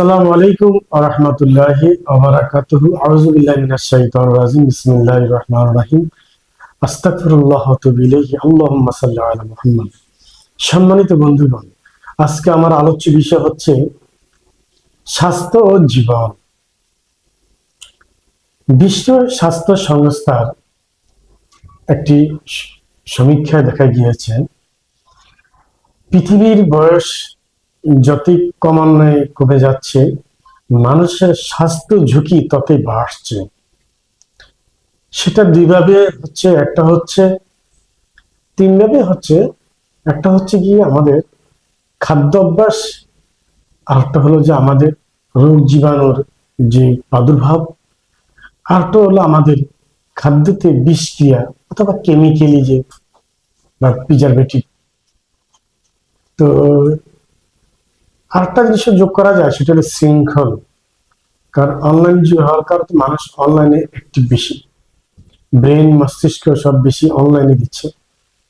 আসসালামু আলাইকুম আরহামতুল্লাহি আবরাকাতুহু আউযু মিনাশ শাইতানির রাজিম। বিসমিল্লাহির রহমানির রহিম। আস্তাগফিরুল্লাহ ওয়া আতুবু ইলাইহি। আল্লাহুম্মা সাল্লি আলা মুহাম্মদ। সম্মানিত বন্ধুগণ, আজকে আমার আলোচ্য বিষয় হচ্ছে স্বাস্থ্য ও জীবন। বিশ্ব স্বাস্থ্য সংস্থার একটি সমীক্ষায় দেখা গিয়েছে, পৃথিবীর বয়স যতই ক্রমান্বয়ে কমে যাচ্ছে, মানুষের স্বাস্থ্য ঝুঁকি ততই বাড়ছে। সেটা দুইভাবে হচ্ছে, একটা হচ্ছে তিনভাবে হচ্ছে, একটা হচ্ছে কি আমাদের খাদ্য অভ্যাস, আরেকটা হলো যে আমাদের রোগ জীবাণুর যে প্রাদুর্ভাব, আরেকটা হলো আমাদের খাদ্যতে বিষক্রিয়া অথবা কেমিক্যালি যে বা প্রিজারভেটিভ তো আরেকটা জিনিস যোগ করা যায়, সেটা হলো শৃঙ্খল। কারণ অনলাইন যুগ হওয়ার কারণে মানুষ অনলাইনে অ্যাক্টিভ বেশি। ব্রেন মস্তিষ্ক সব বেশি অনলাইনে দিচ্ছে।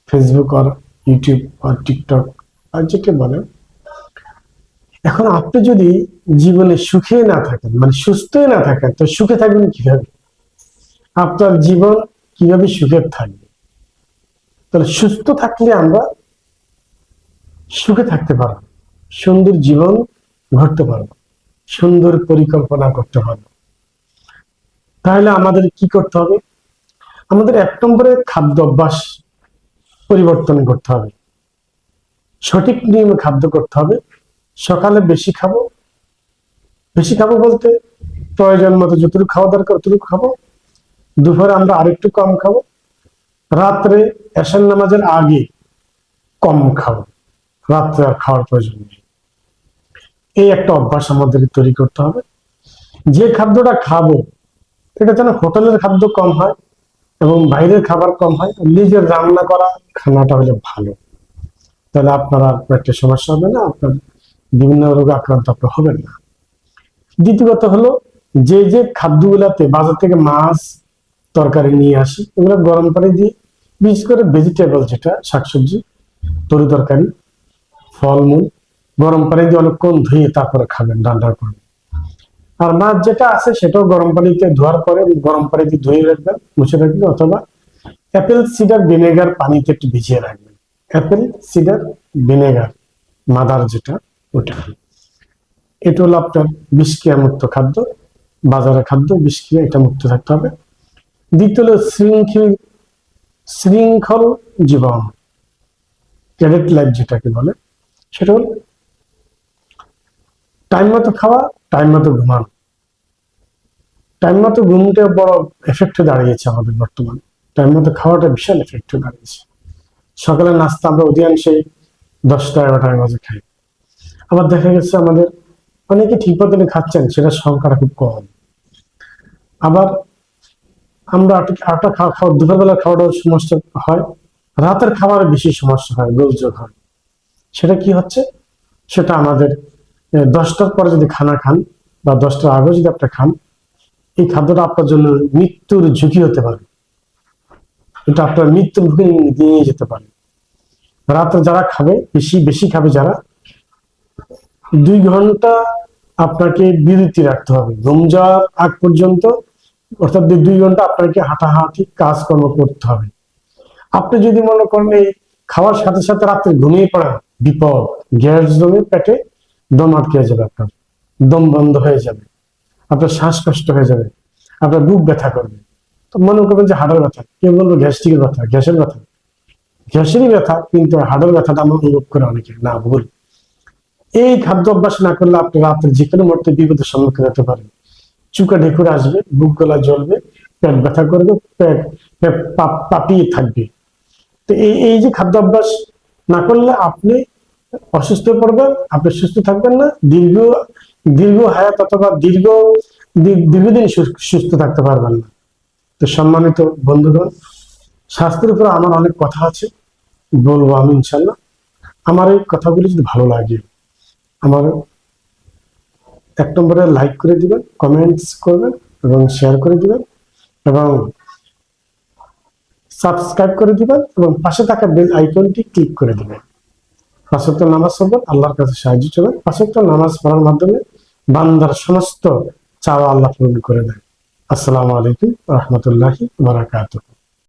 ফেসবুক আর ইউটিউব আর টিকটক আর যেটা বলেন এখন আপনি যদি জীবনে সুখে না থাকেন মানে সুস্থই না থাকেন, তো সুখে থাকবেন কীভাবে? আপনার জীবন কীভাবে সুখে থাকবে? তাহলে সুস্থ থাকলে আমরা সুখে থাকতে পারব সুন্দর জীবন ঘটতে পারব, সুন্দর পরিকল্পনা করতে পারব। তাহলে আমাদের কি করতে হবে? আমাদের এক নম্বরে খাদ্য অভ্যাস পরিবর্তন করতে হবে। সঠিক নিয়মে খাদ্য করতে হবে। সকালে বেশি খাব। বেশি খাব বলতে প্রয়োজন মতো যতটুকু খাওয়া দরকার ততটুকু খাব। দুপুরে আমরা আরেকটু কম খাব। রাত্রে এশান নামাজের আগে কম খাব। রাত্রে আর খাওয়ার প্রয়োজন নেই। এই একটা অভ্যাস আমাদের তৈরি করতে হবে। যে খাদ্যটা খাব, এটা যেন হোটেলের খাদ্য কম হয় এবং বাইরের খাবার কম হয়, নিজের রান্না করা, খানাটা হলে ভালো। তাহলে আপনার আর পেটের সমস্যা হবে না, আপনার বিভিন্ন রোগে আক্রান্ত আপনি হবেন না। দ্বিতীয়ত হলো, যে যে খাদ্যগুলাতে বাজার থেকে মাছ, তরকারি নিয়ে আসি, এগুলো গরম পানি দিয়ে, বিশেষ করে ভেজিটেবল যেটা, শাকসবজি, তরি তরকারি ফলমূল, গরম পানি দিয়ে অনেকক্ষণ ধুয়ে তারপরে খাবেন রান্না করবেন। আর মাছ যেটা আছে সেটাও গরম পানিতে ধোয়ার পরে গরম পানি দিয়ে ধুয়ে রাখবেন, মুছে রাখবেন, অথবা অ্যাপেল সিডার ভিনেগার পানিতে একটু ভিজিয়ে রাখবেন। অ্যাপেল সিডার ভিনেগার, মাদার যেটা, ওটা। এটা হলো আপনার বিষক্রিয়া মুক্ত খাদ্য বাজারের খাদ্য, বিষক্রিয়া, এটা মুক্ত থাকতে হবে। দ্বিতীয় হলো শৃঙ্খল শৃঙ্খল জীবন ক্যাডেট লাইফ যেটাকে বলে। সেটা হল টাইম মতো খাওয়া টাইম মতো ঘুমানো। টাইম মতো ঘুমটা বড় এফেক্টে দাঁড়িয়েছে আমাদের বর্তমানে। টাইম মতো খাওয়াটা বিশাল এফেক্টে দাঁড়িয়েছে। সকালে নাস্তা আমরা অধিকাংশই দশটা এগারোটার মাঝে খাই। আবার দেখা গেছে আমাদের অনেকে ঠিক মতন খাচ্ছেন সেটা সংখ্যাটা খুব কম। আবার আমরা আটটা খাওয়া খাওয়া দুপুরবেলা খাওয়াটাও সমস্যা হয়। রাতের খাবারে বেশি সমস্যা হয়, গোলযোগ হয়। সেটা কি হচ্ছে? সেটা আমাদের দশটার পরে যদি খানা খান বা দশটার আগে যদি আপনি খান, এই খাদ্যটা আপনার জন্য মৃত্যুর ঝুঁকি হতে পারে। এটা আপনার মৃত্যুর মুখে নিয়ে যেতে পারে। রাতে যারা খাবে, বেশি বেশি খাবে যারা, দুই ঘণ্টা আপনাকে বিরতি রাখতে হবে। ঘুম যাওয়ার আগ পর্যন্ত, অর্থাৎ দুই- ঘণ্টা আপনাকে হাঁটাহাঁটি কাজকর্ম করতে হবে। আপনি যদি মনে করেন খাওয়ার সাথে সাথে রাত্রে ঘুমিয়ে পড়েন বিপদ, গ্যাস জমে পেটে দম আটকে যাবে আপনার। দম বন্ধ হয়ে যাবে। আপনার শ্বাসকষ্ট হয়ে যাবে। আপনার বুক ব্যথা করবে। তো মনে করবেন যে হাড়ের ব্যথা। কেউ বলব গ্যাস্ট্রিকের ব্যথা, গ্যাসের ব্যথা। গ্যাসেরই ব্যথা, কিন্তু হাড়ের ব্যথাটা আমরা অনুভব করে অনেকে। না, ভুল। এই খাদ্য অভ্যাস না করলে আপনি রাত্রে যে কোনো মুহূর্তে বিপদের সম্মুখীন হতে পারেন। চুকা ঢেকুরে আসবে, বুক গলা জ্বলবে, পেট ব্যথা করবে, পেট পাপিয়ে থাকবে। তো এই এই যে খাদ্য অভ্যাস না করলে আপনি অসুস্থ পড়বেন আপনি সুস্থ থাকবেন না, দীর্ঘ দীর্ঘ হায়াত অথবা দীর্ঘ দীর্ঘদিন সুস্থ থাকতে পারবেন না। তো সম্মানিত বন্ধুগণ, স্বাস্থ্যের উপর আমার অনেক কথা আছে, বলব আমি ইনশাল্লাহ আমার এই কথাগুলি যদি ভালো লাগে, আমার এক নম্বরে লাইক করে দিবেন কমেন্টস করবেন এবং শেয়ার করে দিবেন এবং সাবস্ক্রাইব করে দিবেন এবং পাশে থাকা বেল আইকনটি ক্লিক করে দিবেন। পাঁচক্ত নামাজ পড়বেন, আল্লাহর কাছে সাহায্য চাবেন পাঁচক্ত নামাজ পড়ার মাধ্যমে বান্দার সমস্ত চাওয়া আল্লাহ পূরণ করে দেয়। আসসালামু আলাইকুম রহমতুল্লাহি বারাকাতুহ।